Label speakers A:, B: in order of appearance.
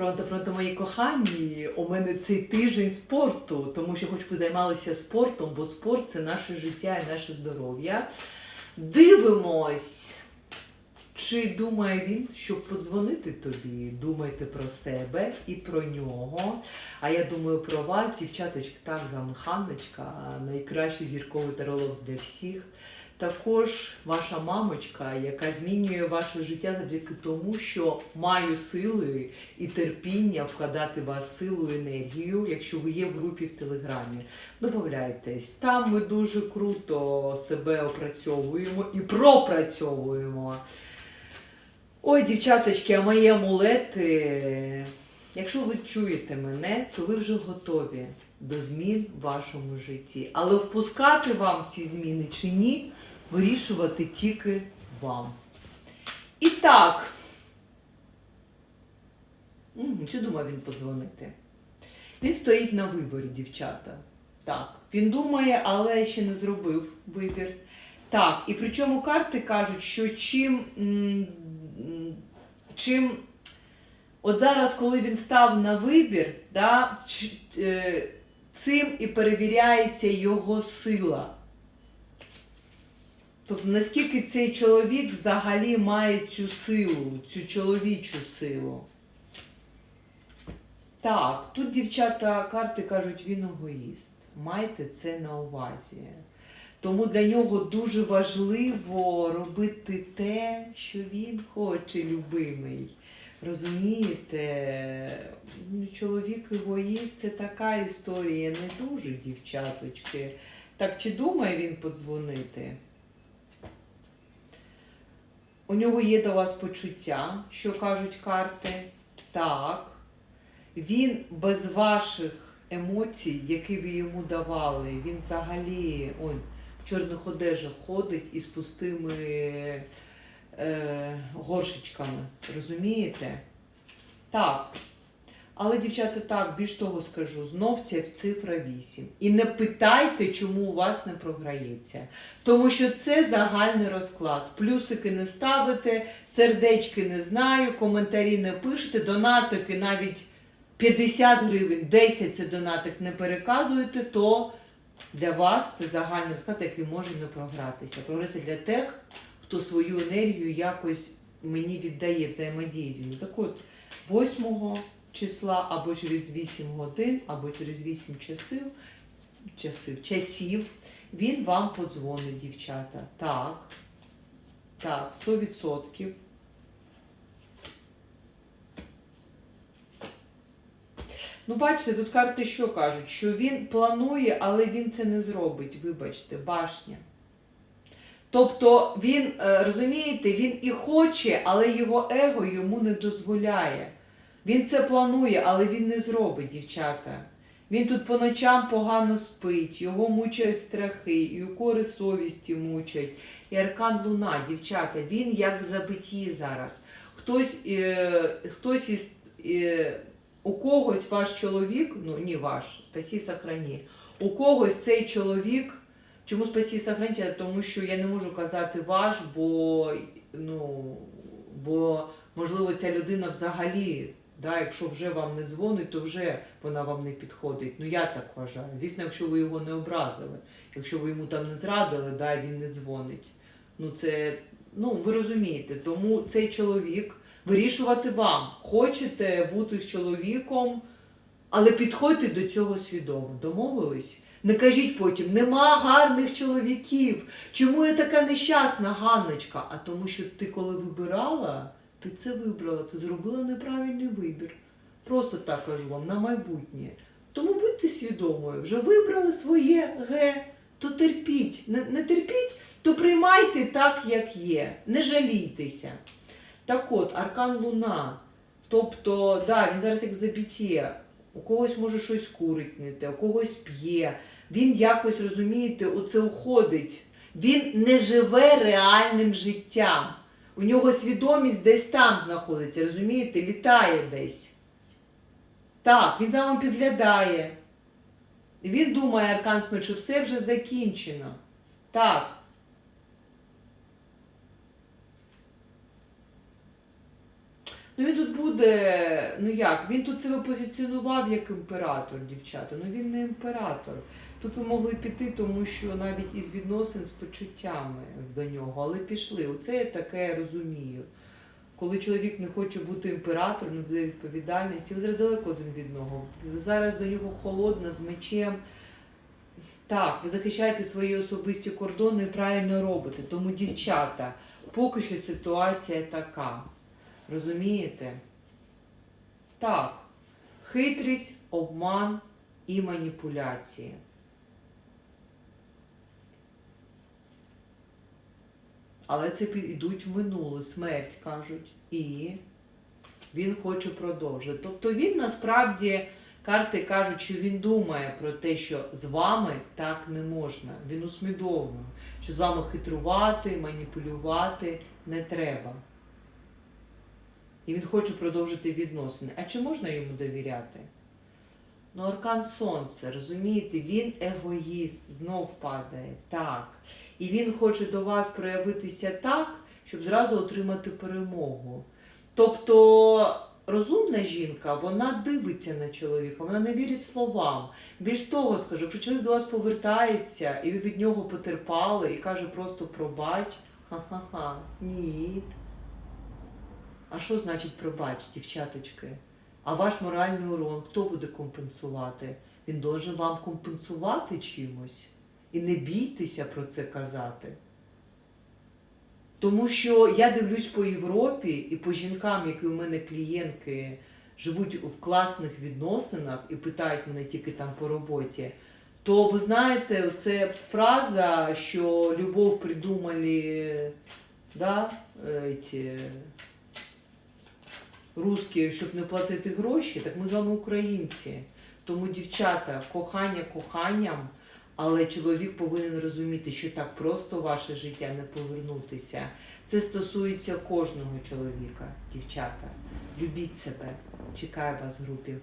A: Пронто, пронто, мої кохані, у мене цей тиждень спорту, тому що хоч ви займалися спортом, бо спорт це наше життя і наше здоров'я. Дивимось, чи думає він, щоб подзвонити тобі. Думайте про себе і про нього. А я думаю про вас, дівчаточки, так, з вами Ханночка, найкращий зірковий таролог для всіх. Також ваша мамочка, яка змінює ваше життя завдяки тому, що маю сили і терпіння вкладати в вас силу і енергію, якщо ви є в групі в Телеграмі. Добавляйтесь. Там ми дуже круто себе опрацьовуємо і пропрацьовуємо. Ой, дівчаточки, а мої амулети. Якщо ви чуєте мене, то ви вже готові до змін в вашому житті. Але впускати вам ці зміни чи ні, вирішувати тільки вам. І так. Що думав він подзвонити? Він стоїть на виборі, дівчата. Так, він думає, але ще не зробив вибір. Так, і причому карти кажуть, що чим, чим от зараз, коли він став на вибір, да, е, цим і перевіряється його сила. Тобто, наскільки цей чоловік взагалі має цю силу, цю чоловічу силу. Так, тут дівчата карти кажуть, він егоїст. Майте це на увазі. Тому для нього дуже важливо робити те, що він хоче, любимий. Розумієте, Ну, чоловік егоїст це така історія, не дуже, дівчаточки. Так чи думає він подзвонити? У нього є до вас почуття, що кажуть карти. Так. Він без ваших емоцій, які ви йому давали, він взагалі он, в чорних одежах ходить із пустими е, горшечками. Розумієте? Так. Але, дівчата, так, більш того скажу, знов це цифра 8. І не питайте, чому у вас не програється. Тому що це загальний розклад. Плюсики не ставите, сердечки не знаю, коментарі не пишете, донатики навіть 50 гривень, 10 це донатик не переказуєте, то для вас це загальний розклад, який може не програтися. Програється для тих, хто свою енергію якось мені віддає взаємодії. Так от, 8 числа або через 8 годин, або через 8 часів, часів, часів він вам подзвонить, дівчата. Так. Так, 100%. Ну, бачите, тут карти що кажуть? Що він планує, але він це не зробить. Вибачте, башня. Тобто він, е, розумієте, він і хоче, але його его йому не дозволяє. Він це планує, але він не зробить, дівчата. Він тут по ночам погано спить, його мучають страхи, і укори совісті мучать. І аркан Луна, дівчата, він як в забитті зараз. Хтось, е, хтось із. Е, у когось ваш чоловік, ну не ваш, спасі сохрані, у когось цей чоловік, чому спасі сохрані, тому що я не можу казати ваш, бо, ну, бо можливо ця людина взагалі, да, якщо вже вам не дзвонить, то вже вона вам не підходить. Ну я так вважаю. Звісно, якщо ви його не образили, якщо ви йому там не зрадили, да, він не дзвонить. Ну це, ну ви розумієте, тому цей чоловік вирішувати вам. Хочете бути з чоловіком, але підходьте до цього свідомо. Домовились? Не кажіть потім, нема гарних чоловіків. Чому я така нещасна, Ганночка? А тому, що ти коли вибирала, ти це вибрала, ти зробила неправильний вибір. Просто так кажу вам на майбутнє. Тому будьте свідомою, вже вибрали своє ге, то терпіть. Не, не терпіть, то приймайте так, як є. Не жалійтеся. Так от, аркан Луна. Тобто, да, він зараз як в забітті. У когось може щось курить у когось п'є. Він якось, розумієте, у це уходить. Він не живе реальним життям. У нього свідомість десь там знаходиться, розумієте, літає десь. Так, він за вами підглядає. Він думає, Аркан що все вже закінчено. Так. Ну він тут буде, ну як, він тут себе позиціонував як імператор, дівчата. Ну він не імператор. Тут ви могли піти, тому що навіть із відносин з почуттями до нього, але пішли. Оце я таке розумію. Коли чоловік не хоче бути імператором, не буде відповідальності, ви зараз далеко один від нього. Зараз до нього холодна, з мечем. Так, ви захищаєте свої особисті кордони і правильно робите. Тому, дівчата, поки що ситуація така. Розумієте? Так. Хитрість, обман і маніпуляції. Але це підуть в минуле, смерть кажуть. І він хоче продовжити. Тобто він насправді, карти кажуть, що він думає про те, що з вами так не можна. Він усвідомлює, що з вами хитрувати, маніпулювати не треба. І він хоче продовжити відносини. А чи можна йому довіряти? Ну, аркан сонце, розумієте, він егоїст, знов падає. Так. І він хоче до вас проявитися так, щоб зразу отримати перемогу. Тобто розумна жінка, вона дивиться на чоловіка, вона не вірить словам. Більш того, скажу, якщо чоловік до вас повертається і ви від нього потерпали і каже просто пробач, ха-ха-ха, ні. А що значить пробач, дівчаточки? А ваш моральний урон хто буде компенсувати? Він должен вам компенсувати чимось. І не бійтеся про це казати. Тому що я дивлюсь по Європі і по жінкам, які у мене клієнтки живуть в класних відносинах і питають мене тільки там по роботі. То ви знаєте, це фраза, що любов придумали да, е, ці, русські, щоб не платити гроші, так ми з вами українці. Тому, дівчата, кохання коханням, але чоловік повинен розуміти, що так просто ваше життя не повернутися. Це стосується кожного чоловіка, дівчата. Любіть себе. Чекаю вас в групі.